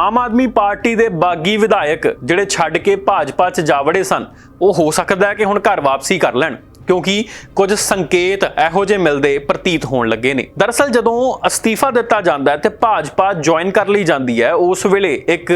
Aam Aadmi party ਦੇ ਬਾਗੀ ਵਿਧਾਇਕ ਜਿਹੜੇ ਛੱਡ ਕੇ ਭਾਜਪਾ 'ਚ ਜਾਵੜੇ ਸਨ, ਉਹ ਹੋ ਸਕਦਾ ਹੈ ਕਿ ਹੁਣ ਘਰ ਵਾਪਸੀ ਕਰ ਲੈਣ, ਕਿਉਂਕਿ ਕੁਝ ਸੰਕੇਤ ਇਹੋ ਜਿਹੇ ਮਿਲਦੇ ਪ੍ਰਤੀਤ ਹੋਣ ਲੱਗੇ ਨੇ। ਦਰਅਸਲ ਜਦੋਂ ਅਸਤੀਫਾ ਦਿੱਤਾ ਜਾਂਦਾ ਹੈ ਤੇ ਭਾਜਪਾ ਜੁਆਇਨ ਕਰ ਲਈ ਜਾਂਦੀ ਹੈ, ਉਸ ਵੇਲੇ ਇੱਕ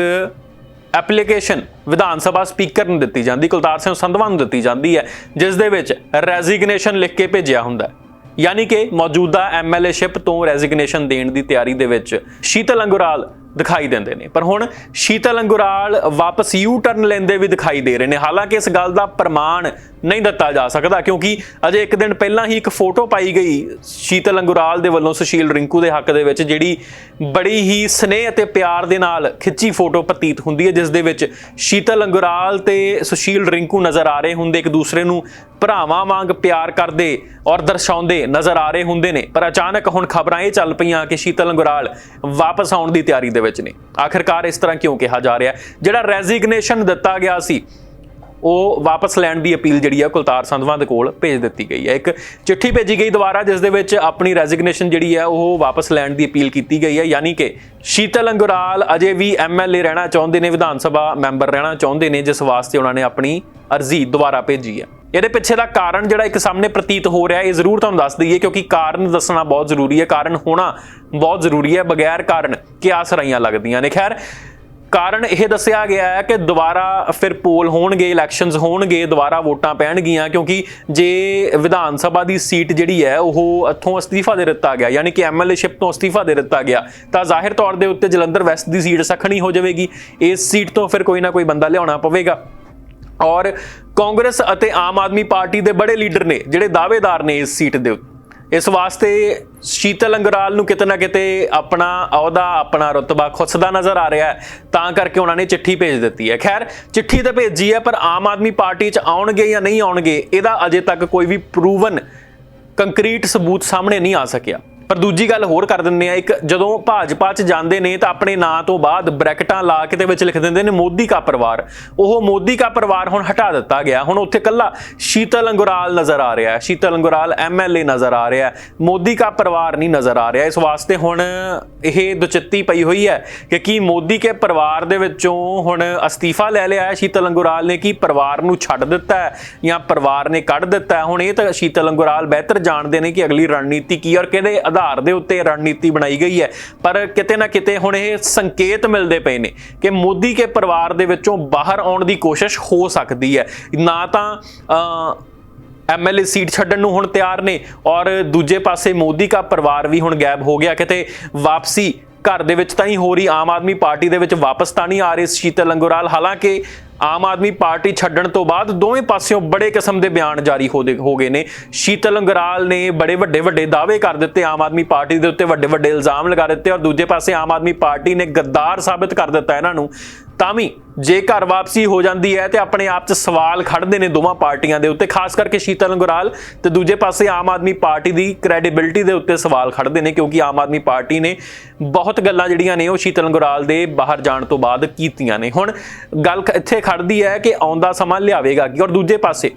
ਐਪਲੀਕੇਸ਼ਨ ਵਿਧਾਨ ਸਭਾ ਸਪੀਕਰ ਨੂੰ ਦਿੱਤੀ ਜਾਂਦੀ, ਕੁਲਤਾਰ ਸਿੰਘ ਸੰਧਵਾ ਨੂੰ ਦਿੱਤੀ ਜਾਂਦੀ ਹੈ, ਜਿਸ ਦੇ ਵਿੱਚ ਰੈਜ਼ਿਗਨੇਸ਼ਨ ਲਿਖ ਕੇ ਭੇਜਿਆ ਹੁੰਦਾ ਹੈ। ਯਾਨੀ ਕਿ ਮੌਜੂਦਾ ਐਮਐਲਏਸ਼ਿਪ ਤੋਂ ਰੈਜ਼ਿਗਨੇਸ਼ਨ ਦੇਣ ਦੀ ਤਿਆਰੀ ਦੇ ਵਿੱਚ ਸ਼ੀਤਲ ਅੰਗੁਰਾਲ ਦਿਖਾਈ ਦਿੰਦੇ ਨੇ। ਪਰ ਹੁਣ ਸ਼ੀਤਲ ਅੰਗੁਰਾਲ ਵਾਪਸ ਯੂ ਟਰਨ ਲੈਂਦੇ ਵੀ ਦਿਖਾਈ ਦੇ ਰਹੇ ਨੇ। ਹਾਲਾਂਕਿ ਇਸ ਗੱਲ ਦਾ ਪ੍ਰਮਾਣ ਨਹੀਂ ਦਿੱਤਾ ਜਾ ਸਕਦਾ ਕਿਉਂਕਿ ਅਜੇ ਇੱਕ ਦਿਨ ਪਹਿਲਾਂ ਹੀ ਇੱਕ ਫੋਟੋ ਪਾਈ ਗਈ ਸ਼ੀਤਲ ਅੰਗੁਰਾਲ ਦੇ ਵੱਲੋਂ ਸੁਸ਼ੀਲ ਰਿੰਕੂ ਦੇ ਹੱਕ ਦੇ ਵਿੱਚ, ਜਿਹੜੀ ਬੜੀ ਹੀ ਸਨੇਹ ਅਤੇ ਪਿਆਰ ਦੇ ਨਾਲ ਖਿੱਚੀ ਫੋਟੋ ਪ੍ਰਤੀਤ ਹੁੰਦੀ ਹੈ, ਜਿਸ ਦੇ ਵਿੱਚ ਸ਼ੀਤਲ ਅੰਗੁਰਾਲ ਤੇ ਸੁਸ਼ੀਲ ਰਿੰਕੂ ਨਜ਼ਰ ਆ ਰਹੇ ਹੁੰਦੇ, ਇੱਕ ਦੂਸਰੇ ਨੂੰ ਭਰਾਵਾਂ ਵਾਂਗ ਪਿਆਰ ਕਰਦੇ ਔਰ ਦਰਸਾਉਂਦੇ ਨਜ਼ਰ ਆ ਰਹੇ ਹੁੰਦੇ ਨੇ। ਪਰ ਅਚਾਨਕ ਹੁਣ ਖਬਰਾਂ ਇਹ ਚੱਲ ਪਈਆਂ ਕਿ ਸ਼ੀਤਲ ਅੰਗੁਰਾਲ ਵਾਪਸ ਆਉਣ ਦੀ ਤਿਆਰੀ ਦੇ ਵਿੱਚ ਨੇ। ਆਖਿਰਕਾਰ ਇਸ ਤਰ੍ਹਾਂ ਕਿਉਂ ਕਿਹਾ ਜਾ ਰਿਹਾ ਜਿਹੜਾ ਰੈਜ਼ਿਗਨੇਸ਼ਨ ਦਿੱਤਾ ਗਿਆ ਸੀ, ਉਹ ਵਾਪਸ ਲੈਣ ਦੀ ਅਪੀਲ ਜਿਹੜੀ ਹੈ ਕੁਲਤਾਰ ਸੰਧਵਾਂ ਦੇ ਕੋਲ ਭੇਜ ਦਿੱਤੀ ਗਈ ਹੈ। ਇੱਕ ਚਿੱਠੀ ਭੇਜੀ ਗਈ ਦੁਬਾਰਾ, ਜਿਸ ਦੇ ਵਿੱਚ ਆਪਣੀ ਰੈਜ਼ਿਗਨੇਸ਼ਨ ਜਿਹੜੀ ਹੈ ਉਹ ਵਾਪਸ ਲੈਣ ਦੀ ਅਪੀਲ ਕੀਤੀ ਗਈ ਹੈ। ਯਾਨੀ ਕਿ ਸ਼ੀਤਲ ਅੰਗੁਰਾਲ ਅਜੇ ਵੀ ਐਮਐਲਏ ਰਹਿਣਾ ਚਾਹੁੰਦੇ ਨੇ, ਵਿਧਾਨ ਸਭਾ ਮੈਂਬਰ ਰਹਿਣਾ ਚਾਹੁੰਦੇ ਨੇ, ਜਿਸ ਵਾਸਤੇ ਉਹਨਾਂ ਨੇ ਆਪਣੀ ਅਰਜ਼ੀ ਦੁਬਾਰਾ ਭੇਜੀ ਹੈ। ਇਹਦੇ ਪਿੱਛੇ ਦਾ ਕਾਰਨ ਜਿਹੜਾ ਇੱਕ ਸਾਹਮਣੇ ਪ੍ਰਤੀਤ ਹੋ ਰਿਹਾ, ਇਹ ਜ਼ਰੂਰ ਤੁਹਾਨੂੰ ਦੱਸ ਦਈਏ ਕਿਉਂਕਿ ਕਾਰਨ ਦੱਸਣਾ ਬਹੁਤ ਜ਼ਰੂਰੀ ਹੈ, ਕਾਰਨ ਹੋਣਾ ਬਹੁਤ ਜ਼ਰੂਰੀ ਹੈ, ਬਗੈਰ ਕਾਰਨ ਕਿਆਸ ਰਾਈਆਂ ਲੱਗਦੀਆਂ ਨੇ। ਖੈਰ, ਕਾਰਨ ਇਹ ਦੱਸਿਆ ਗਿਆ ਹੈ ਕਿ ਦੁਬਾਰਾ ਫਿਰ ਪੋਲ ਹੋਣਗੇ ਇਲੈਕਸ਼ਨਸ ਹੋਣਗੇ, ਦੁਬਾਰਾ ਵੋਟਾਂ ਪੈਣਗੀਆਂ ਕਿਉਂਕਿ ਜੇ ਵਿਧਾਨ ਸਭਾ ਦੀ ਸੀਟ ਜਿਹੜੀ ਹੈ, ਉਹ ਇੱਥੋਂ ਅਸਤੀਫਾ ਦੇ ਦਿੱਤਾ ਗਿਆ, ਯਾਨੀ ਕਿ ਐਮਐਲਏਸ਼ਿਪ ਤੋਂ ਅਸਤੀਫਾ ਦੇ ਦਿੱਤਾ ਗਿਆ, ਤਾਂ ਜ਼ਾਹਿਰ ਤੌਰ ਦੇ ਉੱਤੇ ਜਲੰਧਰ ਵੈਸਟ ਦੀ ਸੀਟ ਸਖਣੀ ਹੋ ਜਾਵੇਗੀ। ਇਸ ਸੀਟ ਤੋਂ ਫਿਰ ਕੋਈ ਨਾ ਕੋਈ ਬੰਦਾ ਲਿਆਉਣਾ ਪਵੇਗਾ। ਔਰ ਕਾਂਗਰਸ ਅਤੇ ਆਮ ਆਦਮੀ ਪਾਰਟੀ ਦੇ ਬੜੇ ਲੀਡਰ ਨੇ, ਜਿਹੜੇ ਦਾਅਵੇਦਾਰ ਨੇ ਇਸ ਸੀਟ ਦੇ ਉੱਤੇ। ਇਸ ਵਾਸਤੇ ਸ਼ੀਤਲ ਅੰਗਰਾਲ ਨੂੰ ਕਿਤੇ ਨਾ ਕਿਤੇ ਆਪਣਾ ਅਹੁਦਾ, ਆਪਣਾ ਰੁਤਬਾ ਖੁੱਸਦਾ ਨਜ਼ਰ ਆ ਰਿਹਾ ਹੈ, ਤਾਂ ਕਰਕੇ ਉਹਨਾਂ ਨੇ ਚਿੱਠੀ ਭੇਜ ਦਿੱਤੀ ਹੈ। ਖੈਰ, ਚਿੱਠੀ ਤਾਂ ਭੇਜੀ ਹੈ, ਪਰ ਆਮ ਆਦਮੀ ਪਾਰਟੀ 'ਚ ਆਉਣਗੇ ਜਾਂ ਨਹੀਂ ਆਉਣਗੇ, ਇਹਦਾ ਅਜੇ ਤੱਕ ਕੋਈ ਵੀ ਪ੍ਰੂਵਨ ਕੰਕਰੀਟ ਸਬੂਤ ਸਾਹਮਣੇ ਨਹੀਂ ਆ ਸਕਿਆ। ਪਰ ਦੂਜੀ ਗੱਲ ਹੋਰ ਕਰ ਦਿੰਦੇ ਆ, ਇੱਕ ਜਦੋਂ ਭਾਜਪਾ 'ਚ ਜਾਂਦੇ ਨੇ ਤਾਂ ਆਪਣੇ ਨਾਂ ਤੋਂ ਬਾਅਦ ਬ੍ਰੈਕਟਾਂ ਲਾ ਕੇ ਤੇ ਵਿੱਚ ਲਿਖ ਦਿੰਦੇ ਨੇ ਮੋਦੀ ਕਾ ਪਰਿਵਾਰ। ਉਹ ਮੋਦੀ ਕਾ ਪਰਿਵਾਰ ਹੁਣ ਹਟਾ ਦਿੱਤਾ ਗਿਆ। ਹੁਣ ਉੱਥੇ ਕੱਲਾ ਸ਼ੀਤਲ ਅੰਗੁਰਾਲ ਨਜ਼ਰ ਆ ਰਿਹਾ। ਹੈ ਸ਼ੀਤਲ ਅੰਗੁਰਾਲ ਐਮਐਲਏ ਨਜ਼ਰ ਆ ਰਿਹਾ। ਹੈ ਮੋਦੀ ਕਾ ਪਰਿਵਾਰ ਨਹੀਂ ਨਜ਼ਰ ਆ ਰਿਹਾ। ਇਸ ਵਾਸਤੇ ਹੁਣ ਇਹ ਦੁਚਿੱਤੀ ਪਈ ਹੋਈ ਹੈ ਕਿ ਕੀ ਮੋਦੀ ਕੇ ਪਰਿਵਾਰ ਦੇ ਵਿੱਚੋਂ ਹੁਣ ਅਸਤੀਫਾ ਲੈ ਲਿਆ ਹੈ ਸ਼ੀਤਲ ਅੰਗੁਰਾਲ ਨੇ, ਕੀ ਪਰਿਵਾਰ ਨੂੰ ਛੱਡ ਦਿੱਤਾ ਹੈ ਜਾਂ ਪਰਿਵਾਰ ਨੇ ਕੱਢ ਦਿੱਤਾ ਹੁਣ ਇਹ ਤਾਂ ਸ਼ੀਤਲ ਅੰਗੁਰਾਲ ਬਿਹਤਰ ਜਾਣਦੇ ਨੇ ਕਿ ਅਗਲੀ ਰਣਨੀਤੀ ਕੀ ਔਰ ਕਿਹੜੇ ਆਧਾਰ ਦੇ ਉੱਤੇ ਰਣਨੀਤੀ ਬਣਾਈ ਗਈ ਹੈ। ਪਰ ਕਿਤੇ ਨਾ ਕਿਤੇ ਹੁਣ ਇਹ ਸੰਕੇਤ ਮਿਲਦੇ ਪਏ ਨੇ ਕਿ ਮੋਦੀ ਕੇ ਪਰਿਵਾਰ ਦੇ ਵਿੱਚੋਂ ਬਾਹਰ ਆਉਣ ਦੀ ਕੋਸ਼ਿਸ਼ ਹੋ ਸਕਦੀ ਹੈ। ਨਾ ਤਾਂ, ਅ ਐਮਐਲਏ ਸੀਟ ਛੱਡਣ ਨੂੰ ਹੁਣ ਤਿਆਰ ਨੇ ਔਰ ਦੂਜੇ ਪਾਸੇ ਮੋਦੀ ਦਾ ਪਰਿਵਾਰ ਵੀ ਹੁਣ ਗਾਇਬ ਹੋ ਗਿਆ। ਕਿਤੇ ਵਾਪਸੀ ਘਰ ਦੇ ਵਿੱਚ ਤਾਂ ਹੀ ਹੋ ਰਹੀ ਆਮ ਆਦਮੀ ਪਾਰਟੀ ਦੇ ਵਿੱਚ ਵਾਪਸ ਤਾਂ ਨਹੀਂ ਆ ਰਹੇ ਸ਼ੀਤਲ ਅੰਗੁਰਾਲ ਹਾਲਾਂਕਿ ਆਮ ਆਦਮੀ ਪਾਰਟੀ ਛੱਡਣ ਤੋਂ ਬਾਅਦ ਦੋਵੇਂ ਪਾਸਿਓਂ ਬੜੇ ਕਿਸਮ ਦੇ ਬਿਆਨ ਜਾਰੀ ਹੋ ਦੇ- ਹੋ ਗਏ ਨੇ। ਸ਼ੀਤਲ ਲੰਗਰਾਲ ਨੇ ਬੜੇ ਵੱਡੇ ਵੱਡੇ ਦਾਅਵੇ ਕਰ ਦਿੱਤੇ, ਆਮ ਆਦਮੀ ਪਾਰਟੀ ਦੇ ਉੱਤੇ ਵੱਡੇ ਵੱਡੇ ਇਲਜ਼ਾਮ ਲਗਾ ਦਿੱਤੇ ਔਰ ਦੂਜੇ ਪਾਸੇ ਆਮ ਆਦਮੀ ਪਾਰਟੀ ਨੇ ਗੱਦਾਰ ਸਾਬਤ ਕਰ ਦਿੱਤਾ ਇਹਨਾਂ ਨੂੰ। ਤਾਂ ਵੀ ਜੇ ਘਰ ਵਾਪਸੀ ਹੋ ਜਾਂਦੀ ਹੈ ਤੇ ਆਪਣੇ ਆਪ 'ਚ ਸਵਾਲ ਖੜਦੇ ਨੇ ਦੋਵਾਂ ਪਾਰਟੀਆਂ ਦੇ ਉੱਤੇ, ਖਾਸ ਕਰਕੇ ਸ਼ੀਤਲ ਅੰਗਰਾਲ ਤੇ ਦੂਜੇ ਪਾਸੇ ਆਮ ਆਦਮੀ ਪਾਰਟੀ ਦੀ ਕ੍ਰੈਡੀਬਿਲਟੀ ਦੇ ਉੱਤੇ ਸਵਾਲ ਖੜਦੇ ਨੇ ਕਿਉਂਕਿ ਆਮ ਆਦਮੀ ਪਾਰਟੀ ਨੇ ਬਹੁਤ ਗੱਲਾਂ ਜਿਹੜੀਆਂ ਨੇ ਉਹ ਸ਼ੀਤਲ ਅੰਗਰਾਲ ਦੇ ਬਾਹਰ ਜਾਣ ਤੋਂ ਬਾਅਦ ਕੀਤੀਆਂ ਨੇ। ਹੁਣ ਗੱਲ ਇੱਥੇ ਖੜਦੀ ਹੈ ਕਿ ਆਉਂਦਾ ਸਮਾਂ ਲਿਆਵੇਗਾ ਕੀ? ਔਰ ਦੂਜੇ ਪਾਸੇ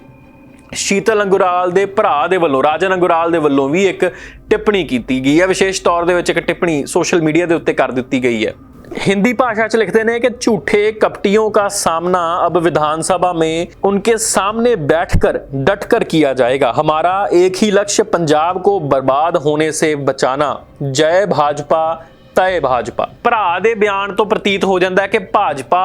ਸ਼ੀਤਲ ਅੰਗੁਰਾਲ ਦੇ ਭਰਾ ਦੇ ਵੱਲੋਂ, ਰਾਜਨ ਅੰਗੁਰਾਲ ਦੇ ਵੱਲੋਂ ਵੀ ਇੱਕ ਟਿੱਪਣੀ ਕੀਤੀ ਗਈ ਹੈ। ਵਿਸ਼ੇਸ਼ ਤੌਰ ਦੇ ਵਿੱਚ ਇੱਕ ਟਿੱਪਣੀ ਸੋਸ਼ਲ ਮੀਡੀਆ ਦੇ ਉੱਤੇ ਕਰ ਦਿੱਤੀ ਗਈ ਹੈ। हिंदी भाषा च लिखते हैं कि झूठे कपटियों का सामना अब विधानसभा में उनके सामने बैठकर डटकर किया जाएगा हमारा एक ही लक्ष्य पंजाब को बर्बाद होने से बचाना जय भाजपा ਤੈ ਭਾਜਪਾ ਭਰਾ ਦੇ ਬਿਆਨ ਤੋਂ ਪ੍ਰਤੀਤ ਹੋ ਜਾਂਦਾ ਹੈ ਕਿ ਭਾਜਪਾ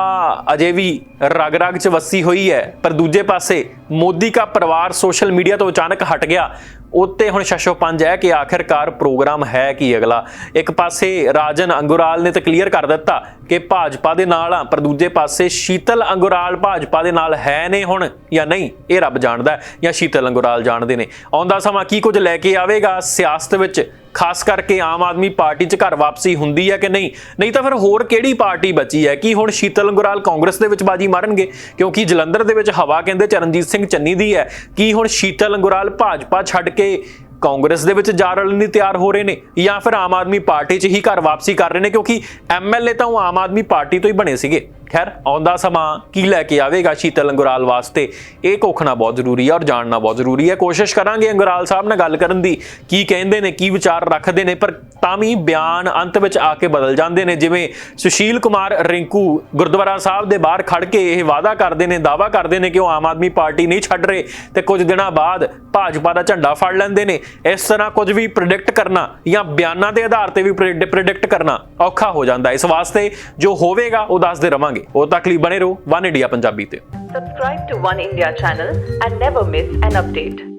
ਅਜੇ ਵੀ ਰਗ ਰਗ ਚ ਵਸੀ ਹੋਈ ਹੈ ਪਰ ਦੂਜੇ ਪਾਸੇ ਮੋਦੀ ਦਾ ਪਰਿਵਾਰ ਸੋਸ਼ਲ ਮੀਡੀਆ ਤੋਂ ਅਚਾਨਕ ਹਟ ਗਿਆ ਉੱਤੇ ਹੁਣ ਸ਼ਸ਼ੋ ਪੰਜ ਹੈ ਕਿ ਆਖਿਰਕਾਰ ਪ੍ਰੋਗਰਾਮ ਹੈ ਕੀ ਅਗਲਾ? ਇੱਕ ਪਾਸੇ ਰਾਜਨ ਅੰਗੁਰਾਲ ਨੇ ਤਾਂ ਕਲੀਅਰ ਕਰ ਦਿੱਤਾ ਕਿ ਭਾਜਪਾ ਦੇ ਨਾਲ ਆ, ਪਰ ਦੂਜੇ ਪਾਸੇ ਸ਼ੀਤਲ ਅੰਗੁਰਾਲ ਭਾਜਪਾ ਦੇ ਨਾਲ ਹੈ ਨੇ ਹੁਣ ਜਾਂ ਨਹੀਂ, ਇਹ ਰੱਬ ਜਾਣਦਾ ਜਾਂ ਸ਼ੀਤਲ ਅੰਗੁਰਾਲ ਜਾਣਦੇ ਨੇ। ਆਉਂਦਾ ਸਮਾਂ ਕੀ ਕੁਝ ਲੈ ਕੇ ਆਵੇਗਾ ਸਿਆਸਤ ਵਿੱਚ? ਖਾਸ ਕਰਕੇ ਆਮ ਆਦਮੀ ਪਾਰਟੀ 'ਚ ਘਰ ਵਾਪਸੀ ਹੁੰਦੀ ਹੈ ਕਿ ਨਹੀਂ? ਨਹੀਂ ਤਾਂ ਫਿਰ ਹੋਰ ਕਿਹੜੀ ਪਾਰਟੀ ਬਚੀ ਹੈ? ਕੀ ਹੁਣ ਸ਼ੀਤਲ ਅੰਗੁਰਾਲ ਕਾਂਗਰਸ ਦੇ ਵਿੱਚ ਬਾਜੀ ਮਾਰਨਗੇ? ਕਿਉਂਕਿ ਜਲੰਧਰ ਦੇ ਵਿੱਚ ਹਵਾ ਕਹਿੰਦੇ ਚਰਨਜੀਤ ਸਿੰਘ ਚੰਨੀ ਦੀ ਹੈ। ਕੀ ਹੁਣ ਸ਼ੀਤਲ ਅੰਗੁਰਾਲ ਭਾਜਪਾ ਛੱਡ ਕੇ ਕਾਂਗਰਸ ਦੇ ਵਿੱਚ ਜਾ ਰਲਣ ਲਈ ਤਿਆਰ ਹੋ ਰਹੇ ਨੇ? ਜਾਂ ਫਿਰ ਆਮ ਆਦਮੀ ਪਾਰਟੀ 'ਚ ਹੀ ਘਰ ਵਾਪਸੀ ਕਰ ਰਹੇ ਨੇ? ਕਿਉਂਕਿ ਐਮਐਲਏ ਤਾਂ ਉਹ ਆਮ ਆਦਮੀ ਪਾਰਟੀ ਤੋਂ ਹੀ ਬਣੇ ਸੀਗੇ। ਖੈਰ ਆਉਂਦਾ ਸਮਾਂ ਕੀ ਲੈ ਕੇ ਆਵੇਗਾ ਸ਼ੀਤਲ ਅੰਗੁਰਾਲ ਵਾਸਤੇ? ਇਹ ਕੋਖਣਾ ਬਹੁਤ ਜ਼ਰੂਰੀ ਹੈ ਔਰ ਜਾਣਨਾ ਬਹੁਤ ਜ਼ਰੂਰੀ ਹੈ। ਕੋਸ਼ਿਸ਼ ਕਰਾਂਗੇ ਅੰਗਰਾਲ ਸਾਹਿਬ ਨਾਲ ਗੱਲ ਕਰਨ ਦੀ, ਕੀ ਕਹਿੰਦੇ ਨੇ, ਕੀ ਵਿਚਾਰ ਰੱਖਦੇ ਨੇ, ਪਰ ਤਾਂ ਵੀ ਬਿਆਨ ਅੰਤ ਵਿੱਚ ਆ ਕੇ ਬਦਲ ਜਾਂਦੇ ਨੇ। ਜਿਵੇਂ ਸੁਸ਼ੀਲ ਕੁਮਾਰ ਰਿੰਕੂ ਗੁਰਦੁਆਰਾ ਸਾਹਿਬ ਦੇ ਬਾਹਰ ਖੜ ਕੇ ਇਹ ਵਾਅਦਾ ਕਰਦੇ ਨੇ ਦਾਵਾ ਕਰਦੇ ਨੇ ਕਿ ਉਹ ਆਮ ਆਦਮੀ ਪਾਰਟੀ ਨਹੀਂ ਛੱਡ ਰਹੇ ਤੇ ਕੁਝ ਦਿਨਾਂ ਬਾਅਦ ਭਾਜਪਾ ਦਾ ਝੰਡਾ ਫੜ ਲੈਂਦੇ ਨੇ। ਇਸ ਤਰ੍ਹਾਂ ਕੁਝ ਵੀ ਪ੍ਰੈਡਿਕਟ ਕਰਨਾ ਜਾਂ ਬਿਆਨਾਂ ਦੇ ਆਧਾਰ ਤੇ ਵੀ ਪ੍ਰੈਡਿਕਟ ਕਰਨਾ ਔਖਾ ਹੋ ਜਾਂਦਾ। ਇਸ ਵਾਸਤੇ ਜੋ ਹੋਵੇਗਾ ਉਹ ਦੱਸਦੇ ਰਵਾਂਗੇ। ਉਹ ਤੱਕ ਲਈ ਬਣੇ ਰਹੋ ਵਨ ਇੰਡੀਆ ਪੰਜਾਬੀ ਤੇ Subscribe to One India channel and never miss an update.